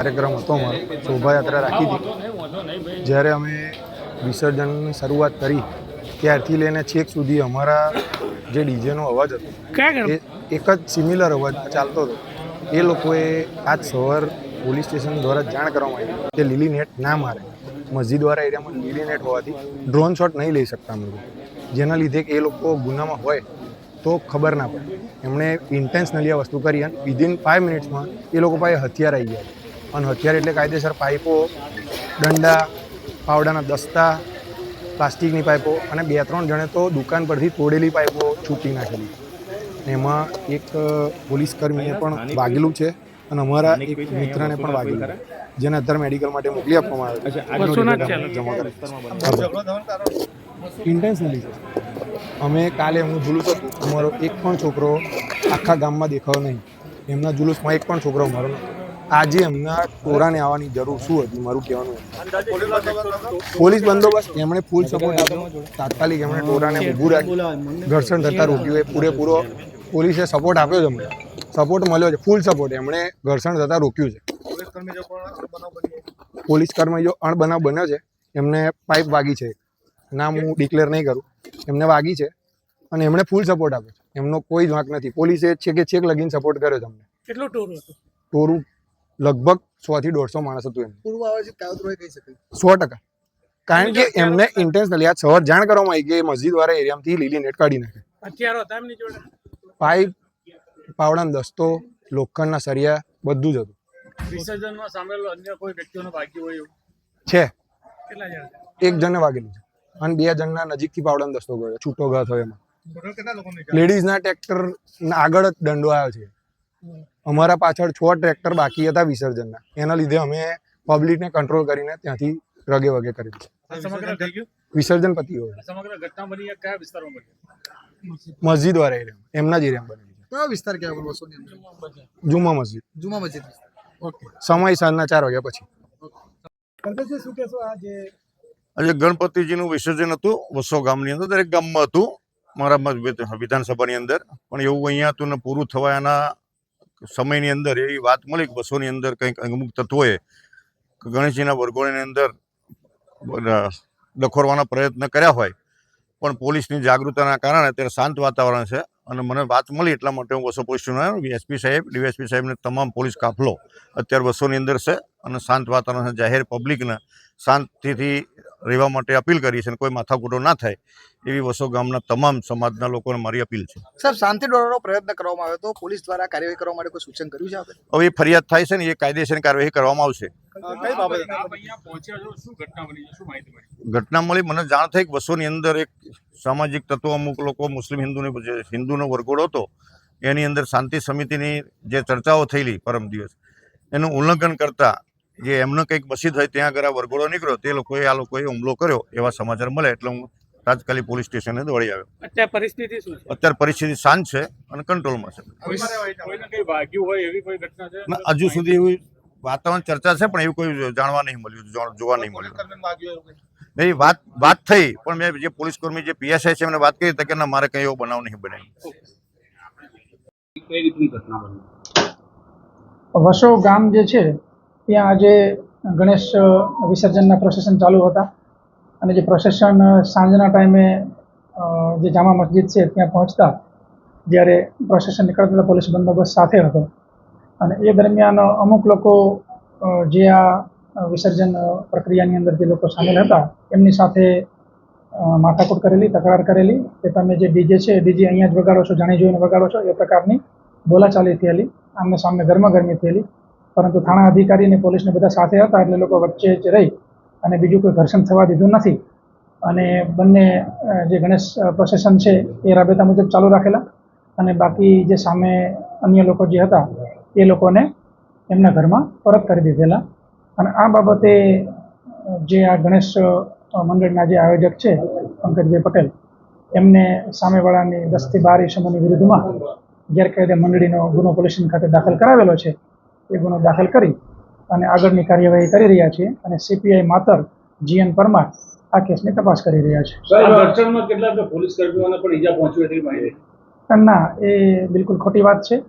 કાર્યક્રમ હતો અમારો શોભાયાત્રા રાખી હતી. જ્યારે અમે વિસર્જનની શરૂઆત કરી ત્યારથી લઈને છેક સુધી અમારા જે ડીજેનો અવાજ હતો એક જ સિમિલર અવાજ ચાલતો હતો. એ લોકોએ આજ સવાર પોલીસ સ્ટેશન દ્વારા જાણ કરવામાં આવી કે લીલી નેટ ના મારે. મસ્જિદવાળા એરિયામાં લીલી નેટ હોવાથી ડ્રોન શોટ નહીં લઈ શકતા અમે લોકો. જેના લીધે કે એ લોકો ગુનામાં હોય તો ખબર ના પડે. એમણે ઇન્ટેન્શનલી આ વસ્તુ કરી અને વિધિન ફાઇવ મિનિટ્સમાં એ લોકો પાસે હથિયાર આવી ગયા. અને હથિયાર એટલે કાયદેસર પાઇપો દંડા પાવડાના દસ્તા પ્લાસ્ટિકની પાઇપો અને બે ત્રણ જણે તો દુકાન પરથી તોડેલી પાઇપો છૂટી નાખેલી. એમાં એક પોલીસ કર્મીને પણ વાગેલું છે અને અમારા એક મિત્રને પણ વાગેલું જેને અત્યારે મેડિકલ માટે મોકલી આપવામાં આવે. જમા કરે ઇન્ટેન્શનલી છે. અમે કાલે હું જુલુસ હતું. અમારો એક પણ છોકરો આખા ગામમાં દેખાયો નહીં. એમના જુલુસમાં એક પણ છોકરો અમારો નહોતો. આજે એમના ટોરાને આવવાની જરૂર શું હતી? મારું કહેવાનું પોલીસ બંદોબસ્ત એમણે ફૂલ સપોર્ટ આપ્યો. તાત્કાલિક એમણે ટોરાને ઊભું રાખ્યું. ઘર્ષણ થતાં રોક્યું એ પૂરેપૂરો પોલીસે સપોર્ટ આપ્યો છે અમને. સપોર્ટ મળ્યો છે ફૂલ સપોર્ટ એમણે ઘર્ષણ થતાં રોક્યું છે. પોલીસ કર્મી જો અણબનાવ બન્યો છે. એમને પાઇપ વાગી છે. નામ હું ડિક્લેર નહીં કરું. એમને વાગી છે અને એમણે ફૂલ સપોર્ટ આપ્યો છે. એમનો કોઈ જ વાંક નથી. પોલીસે છે કે છેક લગીને સપોર્ટ કર્યો છે અમને. કેટલો ટોરું હતો? ટોરું લગભગ સો થી દોઢસો માણસ હતું એમ પૂર્વ આયોજિત કાવતરો કહી શકાય. સો ટકા. કારણ કે એમને ઇન્ટેન્શનલી આ સવાર જાણ કરવામાં આવી કે મસ્જિદ વાળા એરિયામાંથી લીલી નેટ કાઢી નાખે. હથિયારો હતા એમની જોડે? પાઇપ પાવડાનો દસ્તો લોખંડના સરિયા બધું જ હતું. વિસર્જનમાં સામેલ અન્ય કોઈ વ્યક્તિઓને વાગ્યું હોય એવું? છે. કેટલા જણ એક જણને વાગેલું છે. અને બે જણના નજીકથી પાવડાનો દસ્તો ગયો છૂટો ગયો થયો એમાં. ટોટલ કેટલા લોકોને લેડીઝના ટ્રેક્ટર આગળ જ દંડો આવ્યો છે. અમારા પાછળ છ ટ્રેક્ટર બાકી હતા વિસર્જનના. એના લીધે અમે પબ્લિકને કંટ્રોલ કરીને ત્યાંથી રગે વગે કરી વિસર્જન પતિ હોય સમગ્ર ઘટના બની કયા વિસ્તારમાં મસ્જિદ વાળા એરિયા એમના જ એરિયામાં બની કયો વિસ્તાર કહેવાય બસોની અંદર? જુમા મસ્જિદ. જુમા મસ્જિદ ઓકે. સમય સાંજના ચાર વાગ્યા પછી. શું કહેશો? આ જે આજે ગણપતિજીનું વિસર્જન હતું વસો ગામની અંદર દરેક ગામમાં હતું. મારા મત- વિધાનસભાની અંદર. પણ એવું અહીંયા હતું ને પૂરું થવાના સમયની અંદર એવી વાત મળી કે બસોની અંદર કંઈક અમુક તત્વોએ ગણેશજીના વરઘોડાની અંદર બ- પ્રયત્ન કર્યા હોય. પણ પોલીસની જાગૃતતાના કારણે અત્યારે શાંત વાતાવરણ છે અને મને વાત મળી એટલા માટે હું બસો પોલીસ સ્ટેશન એસપી સાહેબ ડીએસપી સાહેબને તમામ પોલીસ કાફલો અત્યારે બસોની અંદર છે અને શાંત વાતાવરણ છે. જાહેર પબ્લિકને શાંતિથી રહેવા માટે અપીલ કરી છે અને કોઈ માથાકૂટો ના થાય એવી વસો ગામના તમામ સમાજના લોકોને મારી અપીલ છે. સર શાંતિ દોડવાનો પ્રયત્ન કરવામાં આવ્યો તો પોલીસ દ્વારા કાર્યવાહી કરવા માટે કોઈ સૂચન કર્યું છે હવે એ ફરિયાદ થાય છે ને એ કાયદેસરની કાર્યવાહી કરવામાં આવશે. કઈ બાબતે? આપ અહીંયા પહોંચ્યા છો શું ઘટના બની છે? શું માહિતી મળી? મને જાણ થઈ કે વસોની અંદર એક સામાજિક તત્વો અમુક લોકો મુસ્લિમ હિન્દુની હિન્દુનો વરઘોડો હતો એની અંદર શાંતિ સમિતિની જે ચર્ચાઓ થયેલી પરમ દિવસ એનું ઉલ્લંઘન કરતા જે એમનો કંઈક મસ્જિદ હોય ત્યાં આગળ આ વરઘોડો નીકળ્યો તે લોકોએ આ લોકોએ હુમલો કર્યો એવા સમાચાર મળે એટલે હું તાત્કાલિક પોલીસ સ્ટેશને દોડી આવ્યો. અત્યારે પરિસ્થિતિ શું છે? અત્યારે પરિસ્થિતિ શાંત છે અને કંટ્રોલમાં છે. કોઈને કઈ વાગ્યું હોય એવી કોઈ ઘટના છે? ના, હજુ સુધી એવી વાતાવરણ ચર્ચા છે પણ એવું કોઈ જાણવા નહીં મળ્યું જોવા નહીં મળ્યું. નહીં વાત વાત થઈ પણ મેં જે પોલીસ કર્મી જે પીએસઆઈ છે એમને વાત કરી તો કે ના મારે કઈ એવો બનાવ નહીં બને? વસો ગામ જે છે ત્યાં આજે ગણેશ વિસર્જનના પ્રોસેસન ચાલુ હતા. અને જે પ્રોસેસન સાંજના ટાઈમે જે જામા મસ્જિદ છે ત્યાં પહોંચતા જ્યારે પ્રોસેસન નીકળતા હતા, પોલીસ બંદોબસ્ત સાથે હતો. અને એ દરમિયાન અમુક લોકો જે આ વિસર્જન પ્રક્રિયાની અંદર જે લોકો સામેલ હતા એમની સાથે માથાકૂટ કરેલી તકરાર કરેલી. કે તમે જે ડીજે છે ડીજે અહીંયા જ વગાડો છો જાણી જોઈને વગાડો છો એ પ્રકારની બોલાચાલી થયેલી આમને સામે ગરમાગરમી થયેલી. પરંતુ થાણા અધિકારી અને પોલીસને બધા સાથે હતા એટલે લોકો વચ્ચે જ રહી અને બીજું કોઈ ઘર્ષણ થવા દીધું નથી. અને બંને જે ગણેશ પ્રોસેસન છે એ રાબેતા મુજબ ચાલુ રાખેલા અને બાકી જે સામે અન્ય લોકો જે હતા એ લોકોને એમના ઘરમાં પરત કરી દીધેલા. અને આ બાબતે જે આ ગણેશ મંડળના જે આયોજક છે, પંકજભાઈ પટેલ, એમને સામેવાળાની દસથી બાર ઇસમોની વિરુદ્ધમાં ગેરકાયદે મંડળીનો ગુનો પોલીસ ખાતે દાખલ કરાવેલો છે. એ ગુનો દાખલ કરી અને આગળની કાર્યવાહી કરી રહ્યા છીએ અને સીપીઆઈ માતર જીએન પરમાર આ કેસની તપાસ કરી રહ્યા છે. કેટલાક પોલીસ કર્મીઓને પણ ઈજા પહોંચી માહિતી? ના એ બિલકુલ ખોટી વાત છે.